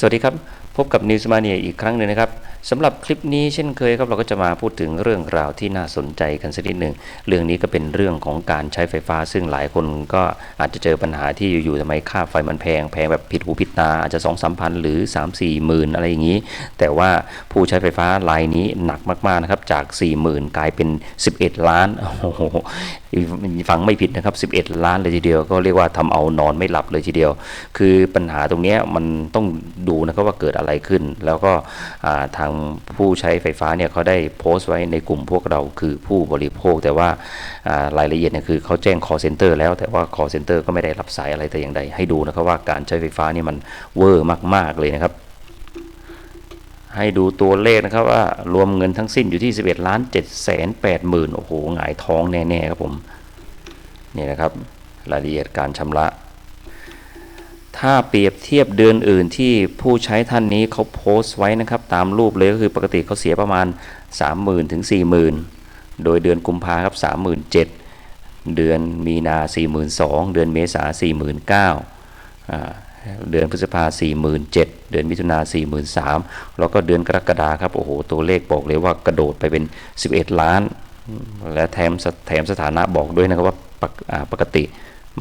สวัสดีครับ พบกับนิวส์มาเนียอีกครั้งหนึ่งนะครับสำหรับคลิปนี้เช่นเคยครับเราก็จะมาพูดถึงเรื่องราวที่น่าสนใจกันสักนิดหนึ่งเรื่องนี้ก็เป็นเรื่องของการใช้ไฟฟ้า ซึ่งหลายคนก็อาจจะเจอปัญหาที่อยู่ๆทำไมค่าไฟมันแพงแพงแบบผิดหูผิดตาอาจจะ2 3 0 0พันหรือ 3 4หมื่นอะไรอย่างนี้ แต่ว่าผู้ใช้ไฟฟ้ารายนี้หนักมากๆนะครับจาก 4 0,000 กลายเป็น 11 ล้านโอ้โหฟังไม่ผิดนะครับ 11 ล้านเลยทีเดียว ก็เรียกว่าทำเอานอนไม่หลับเลยทีเดียว คือปัญหาตรงนี้มันต้องดูนะครับว่าเกิดอะไรขึ้น แล้วก็ทางผู้ใช้ไฟฟ้าเนี่ยเขาได้โพสต์ไว้ในกลุ่มพวกเราคือผู้บริโภค แต่ว่าอ่ารายละเอียดเนี่ยคือเขาแจ้ง call center แล้วแต่ว่า call center ก็ไม่ได้รับสายอะไรแต่อย่างใดให้ดูนะครับว่าการใช้ไฟฟ้านี่มันเวอร์มาก ๆ เลยนะครับ ให้ดูตัวเลขนะครับว่ารวมเงินทั้งสิ้นอยู่ที่ 11ล้าน7แสน8หมื่นโอ้โหหงายท้องแน่ๆครับผมนี่นะครับรายละเอียดการชำระ ถ้าเปรียบเทียบเดือนอื่นที่ผู้ใช้ท่านนี้เขาโพสต์ไว้นะครับ ตามรูปเลยก็คือปกติเขาเสียประมาณ 30,000ถึง40,000 โดยเดือนกุมภาครับ37,000 เดือนมีนา 42,000 เดือนเมษา49,000อ่า เดือนพฤษภา47,000เจ็ดเดือนมิถุนา43,000แล้วก็เดือนกรกฎาครับโอ้โหตัวเลขบอกเลยว่ากระโดดไปเป็น 11 ล้าน และแถมสแถมสถานะบอกด้วยนะครับว่าปกปกติ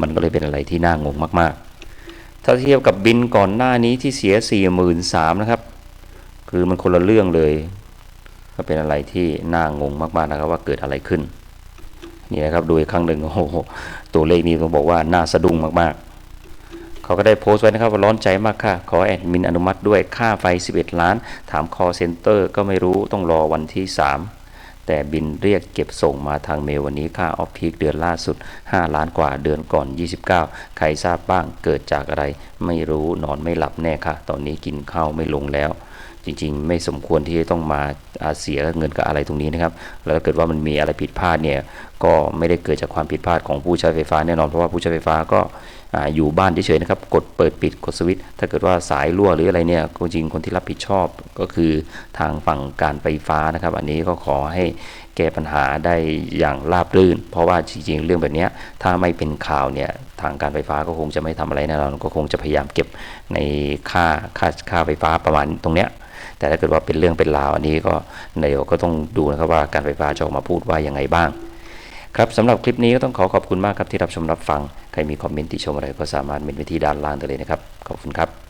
มันก็เลยเป็นอะไรที่น่างงมาก ๆ ถ้าเทียบกับบินก่อนหน้านี้ที่เสีย 43,000นะครับ คือมันคนละเรื่องเลย ก็เป็นอะไรที่น่างงมาก ๆ นะครับว่าเกิดอะไรขึ้น นี่นะครับดูอีกครั้งหนึ่งโอ้โหตัวเลขนี้ต้องบอกว่าน่าสะดุ้งมาก ๆ เขาก็ได้โพสต์ไว้นะครับว่าร้อนใจมากค่ะ ขอแอดมินอนุมัติด้วยค่าไฟ 11 ล้าน ถาม call center ก็ไม่รู้ต้องรอวันที่ 3 แต่บินเรียกเก็บส่งมาทางเมลวันนี้ค่าออฟพีคเดือนล่าสุด 5 ล้านกว่าเดือนก่อน 29 ใครทราบบ้างเกิดจากอะไร ไม่รู้นอนไม่หลับแน่ค่ะ ตอนนี้กินข้าวไม่ลงแล้ว จริงๆ ไม่สมควรที่จะต้องมาเสียเงินกับอะไรตรงนี้นะครับ แล้วเกิดว่ามันมีอะไรผิดพลาดเนี่ยก็ไม่ได้เกิดจากความผิดพลาดของผู้ใช้ไฟฟ้าแน่นอนเพราะว่าผู้ใช้ไฟฟ้าก็ออยู่บ้านเฉยๆนะครับ กดเปิดปิดกดสวิตช์ถ้าเกิดว่าสายรั่วหรืออะไรเนี่ยจริงๆคนที่รับผิดชอบก็คือทางฝั่งการไฟฟ้านะครับ อันนี้ก็ขอให้แก้ปัญหาได้อย่างราบรื่น เพราะว่าจริงๆ เรื่องแบบนี้ถ้าไม่เป็นข่าวเนี่ยทางการไฟฟ้าก็คงจะไม่ทำอะไรแน่นอนก็คงจะพยายามเก็บในค่าค่าค่าไฟฟ้าประมาณตรงเนี้ยแต่ถ้าเกิดว่าเป็นเรื่องเป็นราวอันนี้ก็นายกก็ต้องดูนะครับว่าการไฟฟ้าจะออกมาพูดว่ายังไงบ้าง ครับสำหรับคลิปนี้ก็ต้องขอขอบคุณมากครับที่รับชมรับฟัง ใครมีคอมเมนต์ติชมอะไรก็สามารถเมนไว้ที่ด้านล่างได้เลยนะครับ ขอบคุณครับ